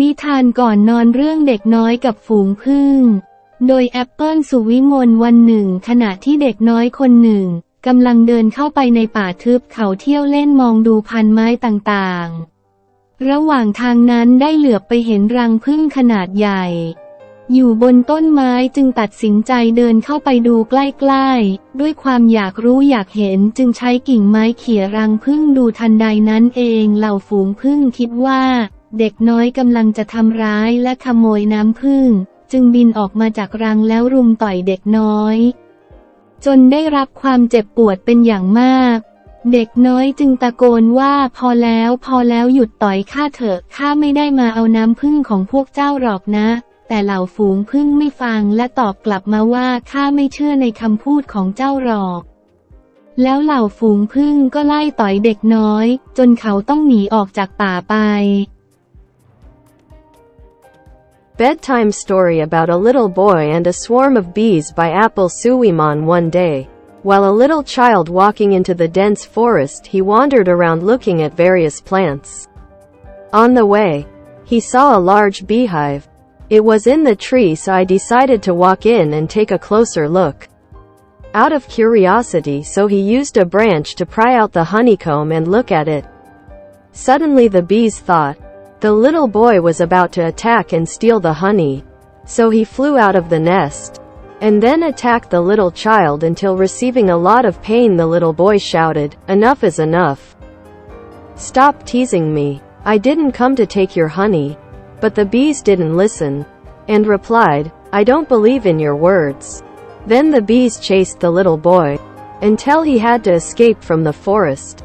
นิทานก่อนนอนเรื่องเด็กน้อยกับฝูงผึ้ง โดยแอปเปิลสุวิมลวันหนึ่งขณะที่เด็กน้อยคนหนึ่งกำลังเดินเข้าไปในป่าทึบเขาเที่ยวเล่นมองดูพันไม้ต่างๆ ระหว่างทางนั้นได้เหลือบไปเห็นรังผึ้งขนาดใหญ่ อยู่บนต้นไม้จึงตัดสินใจเดินเข้าไปดูใกล้ๆ ด้วยความอยากรู้อยากเห็นจึงใช้กิ่งไม้เขี่ยรังผึ้งดูทันใดนั้นเองเหล่าฝูงผึ้งคิดว่า เด็กน้อยกำลังจะทำร้ายและขโมยน้ำผึ้งจึงบินออกมาจากรังแล้วรุมต่อยเด็กน้อย จนได้รับความเจ็บปวดเป็นอย่างมาก เด็กน้อยจึงตะโกนว่าพอแล้วพอแล้วหยุดต่อยข้าเถอะข้าไม่ได้มาเอาน้ำผึ้งของพวกเจ้าหรอกนะ แต่เหล่าฝูงผึ้งไม่ฟังและตอบกลับมาว่าข้าไม่เชื่อในคำพูดของเจ้าหรอกแล้วเหล่าฝูงผึ้งก็ไล่ต่อยเด็กน้อย จนเขาต้องหนีออกจากป่าไป Bedtime story about a little boy and a swarm of bees by Apple Suwiman one day. While a little child walking into the dense forest he wandered around looking at various plants. On the way, he saw a large beehive. It was in the tree so I decided to walk in and take a closer look. Out of curiosity so he used a branch to pry out the honeycomb and look at it. Suddenly the bees thought, the little boy was about to attack and steal the honey. So he flew out of the nest. And then attacked the little child until receiving a lot of pain the little boy shouted, enough is enough. Stop teasing me. I didn't come to take your honey. But the bees didn't listen. And replied, I don't believe in your words. Then the bees chased the little boy. Until he had to escape from the forest.